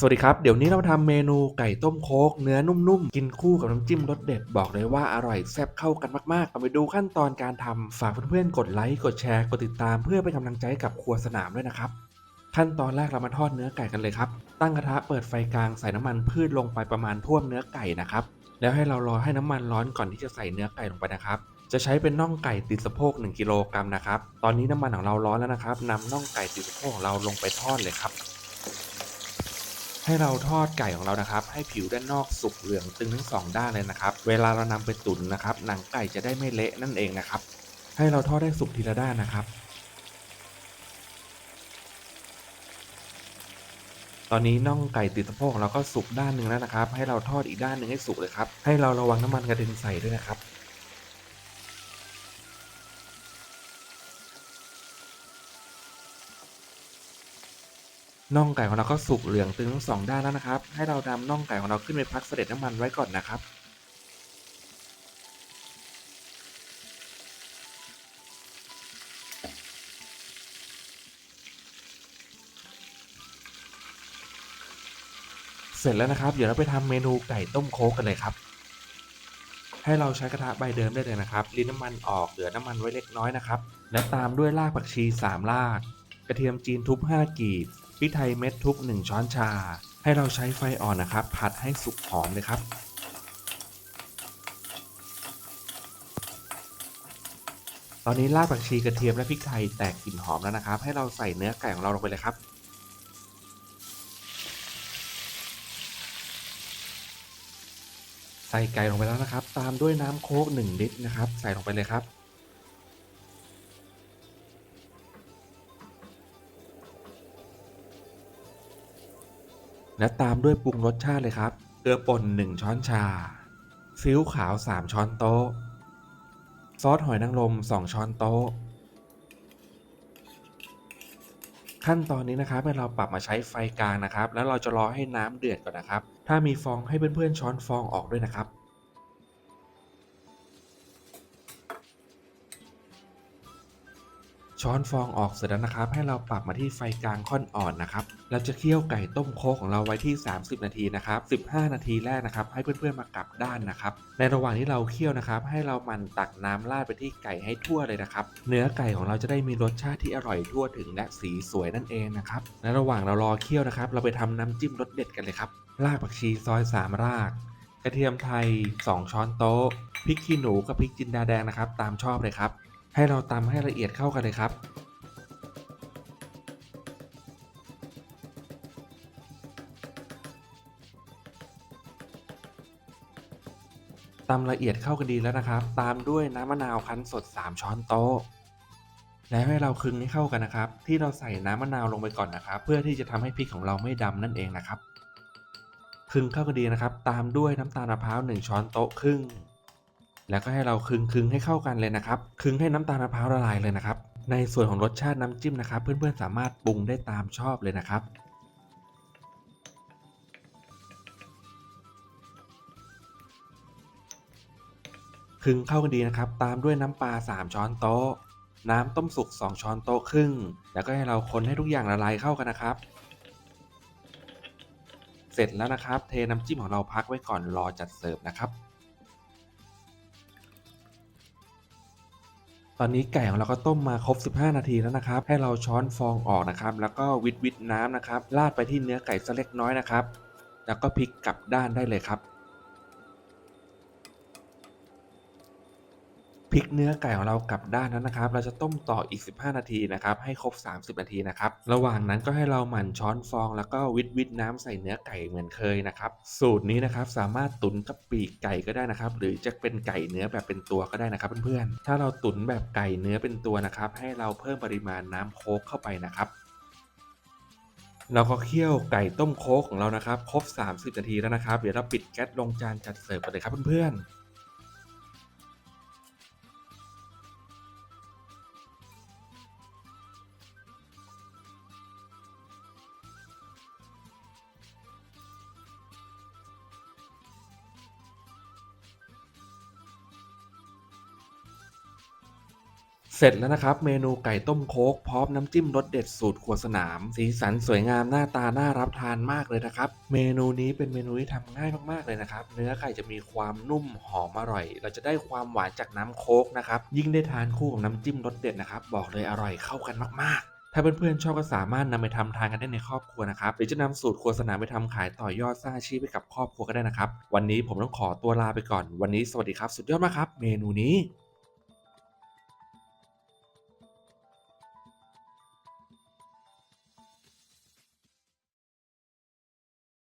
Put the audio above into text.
สวัสดีครับ เดี๋ยวนี้เราทำเมนูไก่ต้มโคกเนื้อนุ่มๆ กินคู่กับน้ำจิ้มรสเด็ดบอกเลยว่าอร่อยแซ่บเข้ากันมากๆเอาไปดูขั้นตอนการทำฝากเพื่อนๆกดไลค์กดแชร์กดติดตามเพื่อเป็นกำลังใจกับครัวสนามด้วยนะครับ ขั้นตอนแรกเรามาทอดเนื้อไก่กันเลยครับ ตั้งกระทะเปิดไฟกลางใส่น้ำมันพืชลงไปประมาณท่วมเนื้อไก่นะครับแล้วให้เรารอให้น้ำมันร้อนก่อนที่จะใส่เนื้อไก่ลงไปนะครับจะใช้เป็นน่องไก่ติดสะโพก1กิโลกรัมนะครับตอนนี้น้ำมันของเราร้อนแล้วนะครับนำน่องไก่ติดสะโพกของเราลงไปทอดเลยครับ ให้เราทอดไก่ของเรานะครับ ให้ผิวด้านนอกสุกเหลืองตึงทั้งสองด้านเลยนะครับ เวลาเรานำไปตุ๋นนะครับ หนังไก่จะได้ไม่เละนั่นเองนะครับ ให้เราทอดได้สุกทีละด้านนะครับ ตอนนี้น่องไก่ติดสะโพกเราก็สุกด้านหนึ่งแล้วนะครับ ให้เราทอดอีกด้านหนึ่งให้สุกเลยครับ ให้เราระวังน้ำมันกระเด็นใส่ด้วยนะครับ น่องไก่ของเราก็สุกเหลืองตึงทั้งสองด้านแล้วนะครับ ให้เรานำน่องไก่ของเราขึ้นไปพักเสด็จน้ำมันไว้ก่อนนะครับ เสร็จแล้วนะครับ เดี๋ยวเราไปทำเมนูไก่ต้มโคกกันเลยครับ ให้เราใช้กระทะใบเดิมได้เลยนะครับรีดน้ำมันออกเหลือน้ำมันไว้เล็กน้อยนะครับ และตามด้วยรากผักชี 3 ราก กระเทียมจีนทุบ 5 กีบ พริกไทยเม็ดทุบ1ช้อนชา ให้เราใช้ไฟอ่อนนะครับ ผัดให้สุกหอมเลยครับตอนนี้รากผักชีกระเทียมและพริกไทยแตกกลิ่นหอมแล้วนะครับ ให้เราใส่เนื้อไก่ของเราลงไปเลยครับ ใส่ไก่ลงไปแล้วนะครับ ตามด้วยน้ำโค้ก1ลิตรนะครับ ใส่ลงไปเลยครับ และตามด้วยปรุงรสชาติเลยครับ เกลือป่น 1 ช้อนชา ซีอิ๊วขาว 3 ช้อนโต๊ะ ซอสหอยนางรม 2 ช้อนโต๊ะ ขั้นตอนนี้นะครับให้เราปรับมาใช้ไฟกลางนะครับ แล้วเราจะรอให้น้ำเดือดก่อนนะครับ ถ้ามีฟองให้เพื่อนๆช้อนฟองออกด้วยนะครับ ช้อนฟองออกเสร็จแล้วนะครับ ให้เราปรับมาที่ไฟกลางค่อนอ่อนนะครับเราจะเคี่ยวไก่ต้มโคกของเราไว้ที่ 30 นาทีนะครับ15 นาทีแรกนะครับ ให้เพื่อนๆมากลับด้านนะครับ ในระหว่างที่เราเคี่ยวนะครับ ให้เรามันตักน้ำราดไปที่ไก่ให้ทั่วเลยนะครับ เนื้อไก่ของเราจะได้มีรสชาติที่อร่อยทั่วถึงและสีสวยนั่นเองนะครับในระหว่างเรารอเคี่ยวนะครับ เราไปทำน้ำจิ้มรสเด็ดกันเลยครับรากผักชีซอย 3 รากกระเทียมไทย 2 ช้อนโต๊ะพริกขี้หนูกับพริกจินดาแดงนะครับ ตามชอบเลยครับ ให้เราตำให้ละเอียดเข้ากันเลยครับ ตำละเอียดเข้ากันดีแล้วนะครับ ตามด้วยน้ำมะนาวคั้นสด 3 ช้อนโต๊ะแล้วให้เราคึงให้เข้ากันนะครับ ที่เราใส่น้ำมะนาวลงไปก่อนนะครับ เพื่อที่จะทำให้พริกของเราไม่ดำนั่นเองนะครับ คึงเข้ากันดีนะครับ ตามด้วยน้ำตาลมะพร้าว1ช้อนโต๊ะครึ่ง แล้วก็ให้เราคึงคึงให้เข้ากันเลยนะครับ คึงให้น้ำตาลมะพร้าวละลายเลยนะครับ ในส่วนของรสชาติน้ำจิ้มนะครับ เพื่อนๆสามารถปรุงได้ตามชอบเลยนะครับคึงเข้ากันดีนะครับ ตามด้วยน้ำปลา 3 ช้อนโต๊ะ น้ำต้มสุก 2 ช้อนโต๊ะครึ่ง แล้วก็ให้เราคนให้ทุกอย่างละลายเข้ากันนะครับ เสร็จแล้วนะครับ เทน้ำจิ้มของเราพักไว้ก่อนรอจัดเสิร์ฟนะครับ ตอนนี้ไก่ของเราก็ต้มมาครบ 15 นาทีแล้วนะครับ ให้เราช้อนฟองออกนะครับ แล้วก็วิดวิดน้ำนะครับราดไปที่เนื้อไก่สักเล็กน้อยนะครับ แล้วก็พลิกกลับด้านได้เลยครับ ลิกเนื้อไก่ของเรากลับด้านนั้นนะครับ เราจะต้มต่ออีก 15 นาทีนะครับ ให้ครบ 30 นาทีนะครับ ระหว่างนั้นก็ให้เราหมั่นช้อนฟอง แล้วก็วิดวิดน้ำใส่เนื้อไก่เหมือนเคยนะครับ สูตรนี้นะครับสามารถตุ๋นกับปีกไก่ก็ได้นะครับ หรือจะเป็นไก่เนื้อแบบเป็นตัวก็ได้นะครับเพื่อนๆ ถ้าเราตุ๋นแบบไก่เนื้อเป็นตัวนะครับ ให้เราเพิ่มปริมาณน้ำโค้กเข้าไปนะครับเราก็เคี่ยวไก่ต้มโค้กของเรานะครับ ครบ 30 นาทีแล้วนะครับ เดี๋ยวเราปิดแก๊สลงจานจัดเสิร์ฟกันเลยครับเพื่อนๆ เสร็จแล้วนะครับ เมนูไก่ต้มโคกพร้อมน้ำจิ้มรสเด็ดสูตรครัวสนาม สีสันสวยงามหน้าตาน่ารับทานมากเลยนะครับ เมนูนี้เป็นเมนูที่ทำง่ายมากๆเลยนะครับ เนื้อไก่จะมีความนุ่มหอมอร่อย เราจะได้ความหวานจากน้ำโคกนะครับ ยิ่งได้ทานคู่กับน้ำจิ้มรสเด็ดนะครับ บอกเลยอร่อยเข้ากันมากๆถ้าเพื่อนๆชอบก็สามารถนำไปทำทานกันได้ในครอบครัวนะครับหรือจะนำสูตรครัวสนามไปทำขายต่อยอดสร้างอาชีพให้กับครอบครัวก็ได้นะครับ วันนี้ผมต้องขอตัวลาไปก่อน วันนี้สวัสดีครับ สุดยอดมากครับ เมนูนี้